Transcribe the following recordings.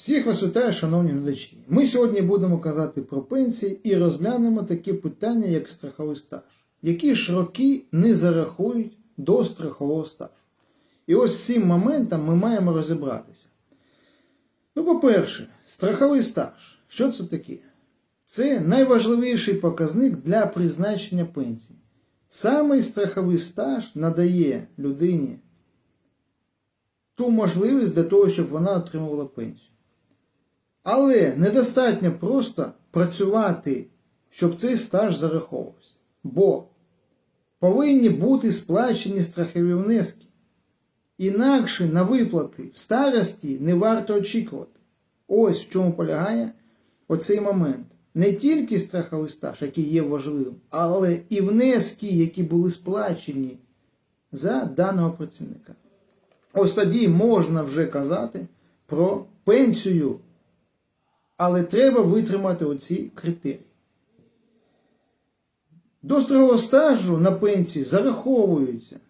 Всіх вас вітаю, шановні глядачі. Ми сьогодні будемо казати про пенсії і розглянемо таке питання, як страховий стаж. Які ж роки не зарахують до страхового стажу? І ось цим моментом ми маємо розібратися. Ну, по-перше, страховий стаж. Що це таке? Це найважливіший показник для призначення пенсії. Саме страховий стаж надає людині ту можливість для того, щоб вона отримувала пенсію. Але недостатньо просто працювати, щоб цей стаж зараховувався. Бо повинні бути сплачені страхові внески. Інакше на виплати в старості не варто очікувати. Ось в чому полягає оцей момент. Не тільки страховий стаж, який є важливим, але і внески, які були сплачені за даного працівника. Ось тоді можна вже казати про пенсію, але треба витримати оці критерії. До страхового стажу на пенсії зараховуються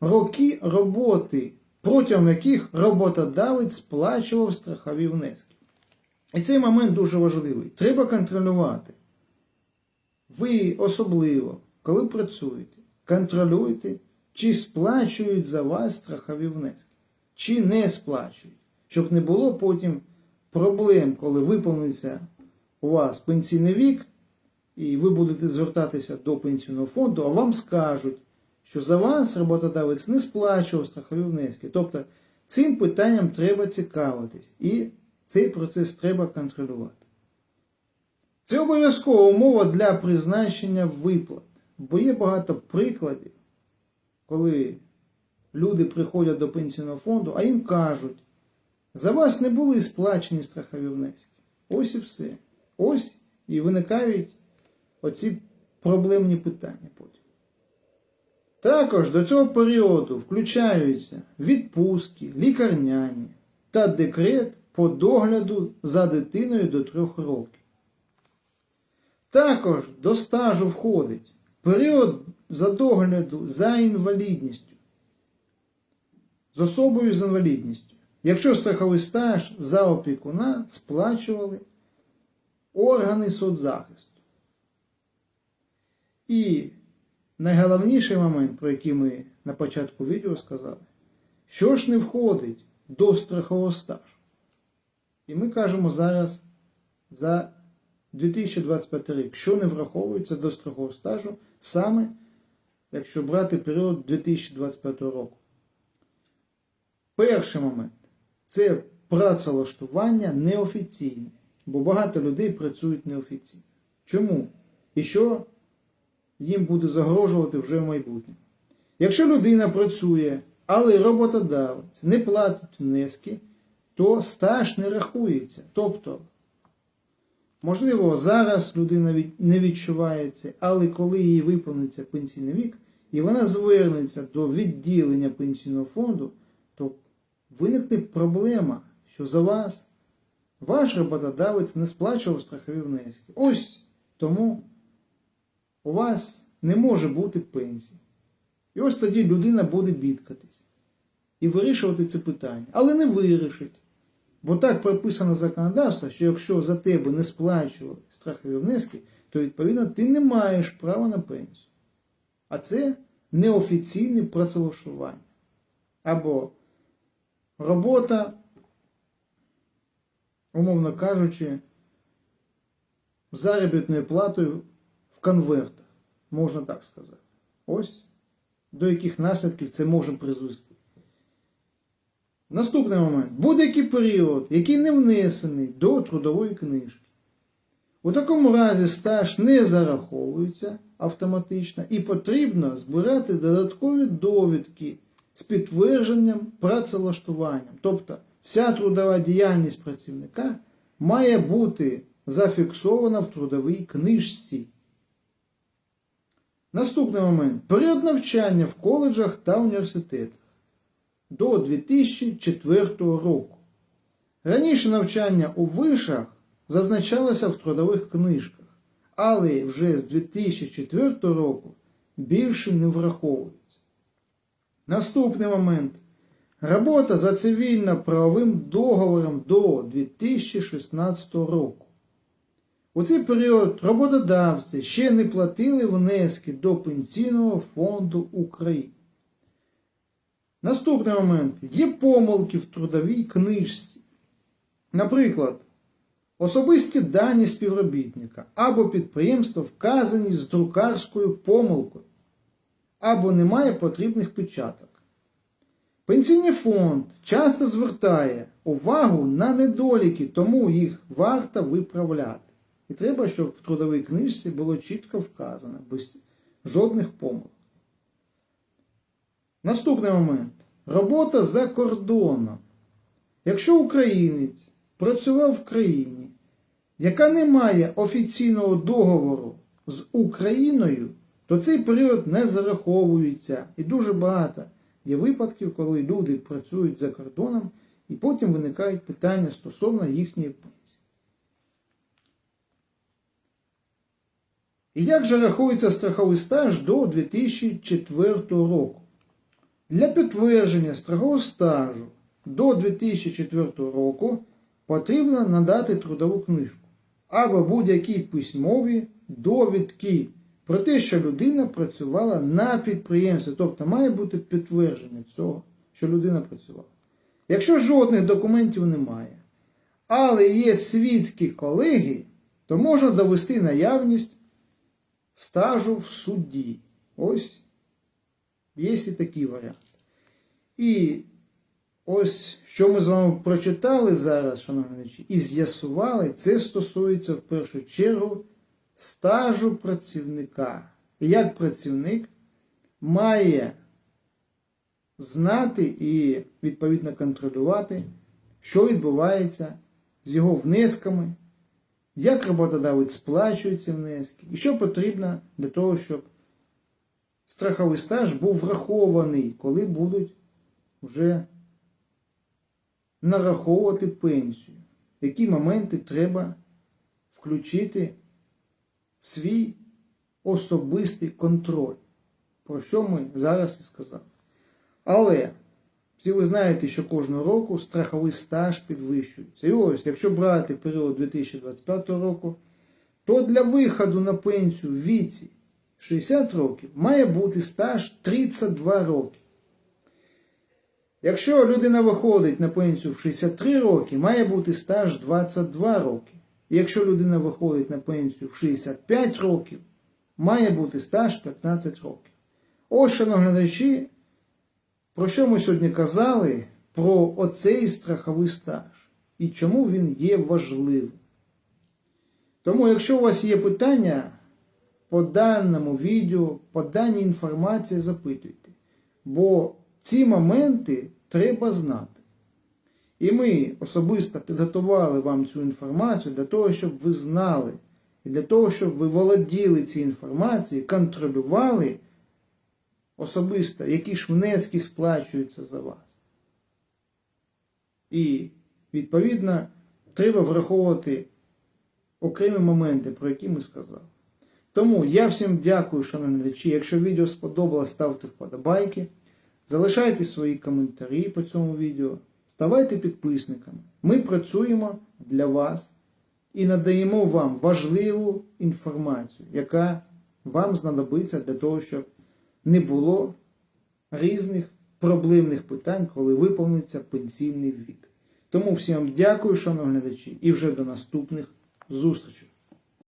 роки роботи, протягом яких роботодавець сплачував страхові внески. І цей момент дуже важливий. Треба контролювати. Ви особливо, коли працюєте, контролюйте, чи сплачують за вас страхові внески, чи не сплачують, щоб не було потім проблем, коли виповниться у вас пенсійний вік, і ви будете звертатися до пенсійного фонду, а вам скажуть, що за вас роботодавець не сплачував страхові внески. Тобто цим питанням треба цікавитись і цей процес треба контролювати. Це обов'язкова умова для призначення виплат, бо є багато прикладів, коли люди приходять до пенсійного фонду, а їм кажуть, за вас не були сплачені страхові внески. Ось і все. Ось і виникають оці проблемні питання потім. Також до цього періоду включаються відпустки, лікарняні та декрет по догляду за дитиною до трьох років. Також до стажу входить період за догляду за інвалідністю з особою з інвалідністю. Якщо страховий стаж за опікуна сплачували органи соцзахисту. І найголовніший момент, про який ми на початку відео сказали, що ж не входить до страхового стажу. І ми кажемо зараз за 2025 рік, що не враховується до страхового стажу, саме якщо брати період 2025 року. Перший момент це працевлаштування неофіційне, бо багато людей працюють неофіційно. Чому? І що їм буде загрожувати вже в майбутньому? Якщо людина працює, але роботодавець не платить внески, то стаж не рахується. Тобто, можливо, зараз людина не відчувається, але коли їй виповниться пенсійний вік, і вона звернеться до відділення пенсійного фонду, то виникне проблема, що за вас ваш роботодавець не сплачував страхові внески. Ось тому у вас не може бути пенсії. І ось тоді людина буде бідкатись і вирішувати це питання. Але не вирішить. Бо так прописано законодавство, що якщо за тебе не сплачували страхові внески, то відповідно ти не маєш права на пенсію. А це неофіційне працевлаштування. Або робота, умовно кажучи, заробітною платою в конвертах, можна так сказати. Ось до яких наслідків це може призвести. Наступний момент. Будь-який період, який не внесений до трудової книжки. У такому разі стаж не зараховується автоматично і потрібно збирати додаткові довідки з підтвердженням працевлаштуванням. Тобто вся трудова діяльність працівника має бути зафіксована в трудовій книжці. Наступний момент. Період навчання в коледжах та університетах до 2004 року. Раніше навчання у вишах зазначалося в трудових книжках, але вже з 2004 року більше не враховується. Наступний момент. Робота за цивільно-правовим договором до 2016 року. У цей період роботодавці ще не платили внески до Пенсійного фонду України. Наступний момент. Є помилки в трудовій книжці. Наприклад, особисті дані співробітника або підприємства вказані з друкарською помилкою, або немає потрібних печаток. Пенсійний фонд часто звертає увагу на недоліки, тому їх варто виправляти. І треба, щоб в трудовій книжці було чітко вказано, без жодних помилок. Наступний момент. Робота за кордоном. Якщо українець працював в країні, яка не має офіційного договору з Україною, то цей період не зараховується. І дуже багато є випадків, коли люди працюють за кордоном і потім виникають питання стосовно їхньої пенсії. І як же рахується страховий стаж до 2004 року? Для підтвердження страхового стажу до 2004 року потрібно надати трудову книжку або будь-які письмові довідки про те, що людина працювала на підприємстві, тобто має бути підтвердження цього, що людина працювала. Якщо жодних документів немає, але є свідки колеги, то можна довести наявність стажу в суді. Ось є і такий варіант. І ось що ми з вами прочитали зараз, шановні і з'ясували, це стосується в першу чергу стажу працівника. Як працівник має знати і відповідно контролювати, що відбувається з його внесками, як роботодавець сплачує ці внески, і що потрібно для того, щоб страховий стаж був врахований, коли будуть вже нараховувати пенсію. Які моменти треба включити в свій особистий контроль, про що ми зараз і сказали. Але всі ви знаєте, що кожного року страховий стаж підвищується. І ось, якщо брати період 2025 року, то для виходу на пенсію в віці 60 років має бути стаж 32 роки. Якщо людина виходить на пенсію в 63 роки, має бути стаж 22 роки. Якщо людина виходить на пенсію в 65 років, має бути стаж 15 років. Ось, шановні глядачі, про що ми сьогодні казали? Про оцей страховий стаж і чому він є важливим. Тому, якщо у вас є питання по даному відео, по даній інформації, запитуйте. Бо ці моменти треба знати. І ми особисто підготували вам цю інформацію для того, щоб ви знали, і для того, щоб ви володіли цією інформацією, контролювали особисто, які ж внески сплачуються за вас. І, відповідно, треба враховувати окремі моменти, про які ми сказали. Тому я всім дякую, шановні глядачі. Якщо відео сподобалось, ставте вподобайки. Залишайте свої коментарі по цьому відео, ставайте підписниками. Ми працюємо для вас і надаємо вам важливу інформацію, яка вам знадобиться для того, щоб не було різних проблемних питань, коли виповниться пенсійний вік. Тому всім дякую, шановні глядачі, і вже до наступних зустрічей.